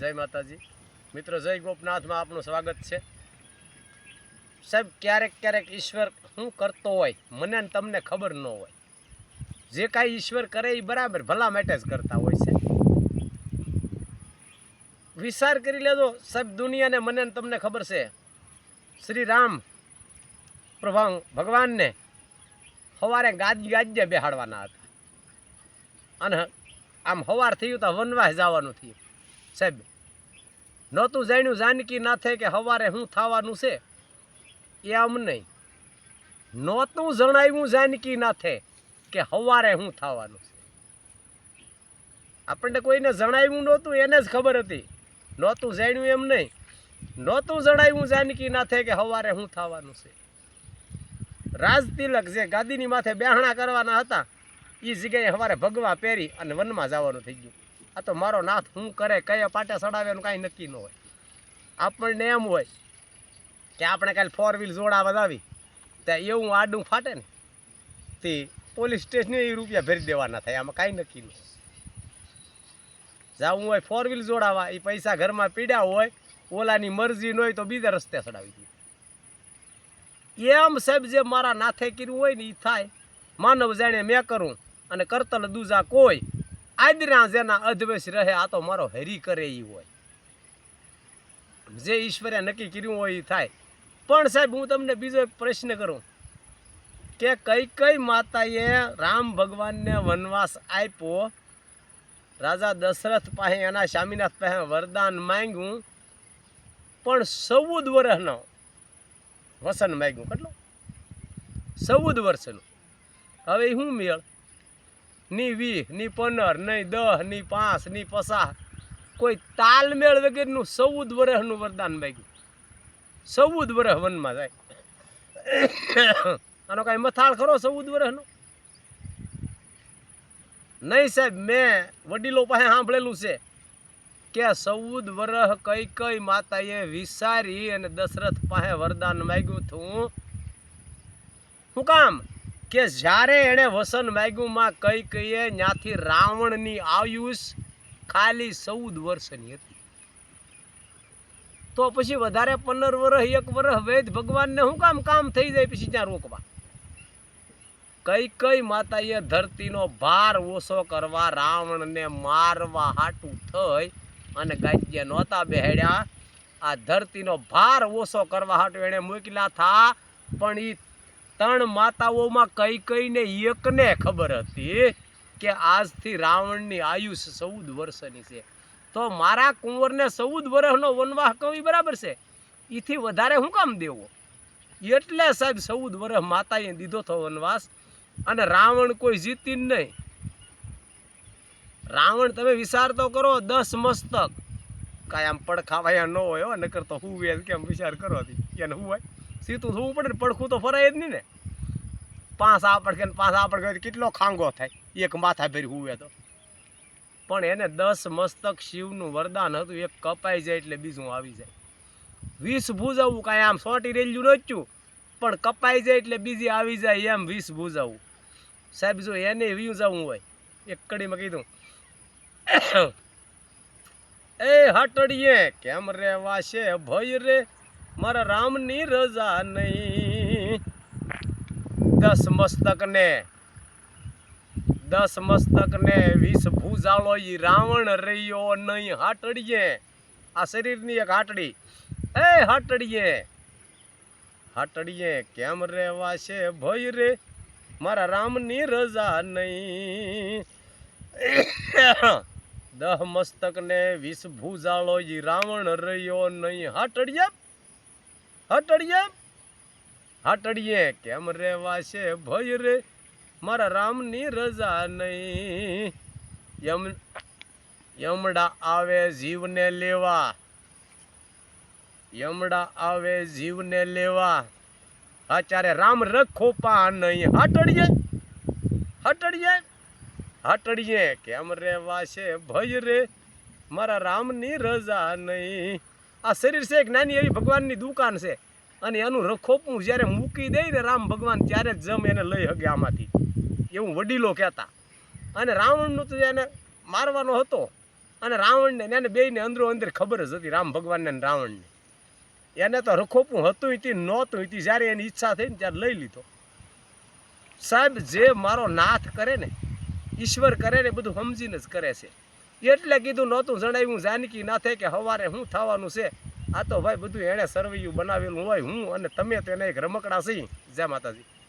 જય માતાજી. મિત્રો, જય ગોપનાથમાં આપનું સ્વાગત છે. સાહેબ, ક્યારેક ક્યારેક ઈશ્વર શું કરતો હોય, મને તમને ખબર ન હોય. જે કાંઈ ઈશ્વર કરે એ બરાબર ભલા માટે જ કરતા હોય છે. વિચાર કરી લેજો, સાહેબ, દુનિયાને મને તમને ખબર છે. શ્રી રામ પ્રભા ભગવાનને સવારે ગાદી ગાજ્ય બેહાડવાના હતા. અને આમ સવાર થયું તો વનવાસ જવાનું થયું. સાહેબ, નહોતું જાણ્યું જાનકી નાથે કે સવારે શું થવાનું છે? એ આમ નહીં. નહોતું જણાવ્યું જાનકી નાથે કે સવારે શું થવાનું છે. આપણને કોઈને જણાવ્યું નહોતું, એને જ ખબર હતી. નહોતું જાણ્યું એમ નહીં. નહોતું જણાવ્યું જાનકી નાથે કે સવારે શું થવાનું છે. રાજ તિલક જે ગાદીની માથે બેહણા કરવાના હતા એ જગ્યાએ સવારે ભગવા પહેરી અને વનમાં જવાનું થઈ ગયું. આ તો મારો નાથ શું કરે, કયા પાટે ચડાવે એનું કાંઈ નક્કી ન હોય. આપણને એમ હોય કે આપણે કાલે ફોર વ્હીલ જોડાવા વધાવી ત્યાં એવું આડું ફાટે ને, તે પોલીસ સ્ટેશને એ રૂપિયા ભરી દેવાના થાય, આમાં કાંઈ નક્કી ન હોય. જવું હોય ફોર વ્હીલ જોડાવા એ પૈસા ઘરમાં પીડ્યા હોય, ઓલાની મરજી ન હોય તો બીજા રસ્તે ચડાવી દે. એમ સાહેબ જે મારા નાથે કર્યું હોય ને એ થાય. માનવ જાણે મેં કરું અને કરતલ દૂજા કોઈ આદરા જેના અધવેશ રહે, આ તો મારો હરી કરે એ હોય. જે ઈશ્વરે નક્કી કર્યું હોય એ થાય. પણ સાહેબ, હું તમને બીજો એક પ્રશ્ન કરું. કે કઈ કઈ માતાએ રામ ભગવાનને વનવાસ આપ્યો? રાજા દશરથ પાસે, એના સ્વામીનાથ પાસે વરદાન માંગ્યું. પણ ચૌદ વર્ષનો. વસન માંગ્યું, કેટલું? ચૌદ વર્ષનું. હવે હું મેળ? ની વી ની પંદર નહીં દહની પાંચ, ની પચાસ. કોઈ તાલમેળ વગેરેનું ચૌદ વર્ષનું વરદાન માગ્યું ચૌદ વર્ષ વનમાં જાય આનો કાંઈ મથાળ ખરો ચૌદ વર્ષનો? નહીં સાહેબ, મેં વડીલો પાસે સાંભળેલું છે કે ચૌદ વર્ષ કઈ કઈ માતાએ વિસારી અને દશરથ પાસે વરદાન માગ્યું હતું. શું કામ? કે જ્યારે એણે વસન માગ્યુંમાં કઈ કઈએ ત્યાંથી રાવણની આયુષ ખાલી ચૌદ વર્ષની હતી. તો પછી વધારે પંદર વર્ષ, એક વર્ષ વેદ ભગવાનને શું કામ કામ થઈ જાય પછી ત્યાં રોકવા? કઈ કઈ માતાએ ધરતીનો ભાર ઓછો કરવા રાવણને મારવા હાટું થઈ અને ગાજ્ય નહોતા બેહેડ્યા. આ ધરતીનો ભાર ઓછો કરવા હાટું એણે મોકલ્યા થા, પણ એ ત્રણ માતાઓમાં કઈ કઈને એકને ખબર હતી કે આજથી રાવણની આયુષ ચૌદ વર્ષની છે. તો મારા કુંવરને ચૌદ વર્ષનો વનવાસ કવિ બરાબર છે? એથી વધારે શું કામ દેવો? એટલે સાહેબ ચૌદ વર્ષ માતાએ દીધો હતો વનવાસ અને રાવણ કોઈ જીતી જ નહીં. રાવણ તમે વિચાર તો કરો, દસ મસ્તક. કાંઈ આમ પડખાવાયા ન હોય હો, નકર તો હું કેમ વિચાર કરો એને હું હોય? સીતું થવું પડે પડખું તો ફરાય જ નહીં ને. પાંચ આપડ કે પાંચ આપડ કે કેટલો ખાંગો થાય? એક માથા ભરી હુવે તો. પણ એને દસ મસ્તક શિવનું વરદાન હતું, એક કપાઈ જાય એટલે બીજું આવી જાય. વીસ ભૂજાવું કાંઈ આમ સોટી રેલ્યું નહોતું પણ કપાઈ જાય એટલે બીજી આવી જાય એમ વીસ ભૂજાવું. સાહેબ, જો એને વીયું જવું હોય, એક કડીમાં કીધું એ હટડીએ, કેમ રેવા છે ભય રે? મારા રામની રજા નહીં. દસ મસ્તકને દસ મસ્તકને વીસ ભૂજાળો ઈ રાવણ રહ્યો નહીં હાટડીએ. આ શરીરની એક હાટડી. એ હાટડીએ. હાટડીએ કેમ રહેવા છે ભય રે? મારા રામની રજા નહીં. દહ મસ્તકને વીસ ભૂજાળો ઈ રાવણ રહ્યો નહીં. હાટડીએ. હાટડીએ. હાટડીએ કેમ રેવા છે ભય રે? મારા રામની રજા નહીં. યમ, યમડા આવે જીવને લેવા. યમડા આવે જીવને લેવા. આચારે રામ રખો પા નહીં. હાટડીએ હાટડીએ હાટડીએ કેમ રેવા છે ભય રે? મારા રામની રજા નહીં. આ શરીર છે એક નાની એવી ભગવાનની દુકાન છે. અને એનું રખોપું જ્યારે મૂકી દે ને રામ ભગવાન ત્યારે જમ એને લઈ હગે આમાંથી. એવું વડીલો કહેતા. અને રાવણનું તો એને મારવાનો હતો. અને રાવણને એને બેયને અંદરો અંદર ખબર જ હતી રામ ભગવાનને રાવણને. એને તો રખોપું હતું હતી નહોતું હતી જ્યારે એની ઈચ્છા થઈ ને ત્યારે લઈ લીધો. સાહેબ, જે મારો નાથ કરે ને, ઈશ્વર કરે ને બધું સમજીને જ કરે છે. એટલે કીધું નહોતું જણાવ્યું, જાનકી નાથે કે સવારે શું થવાનું છે? આ તો ભાઈ બધું એણે સરવૈયું બનાવેલું હોય હું અને તમે તો એને એક રમકડા છીએ. જય માતાજી.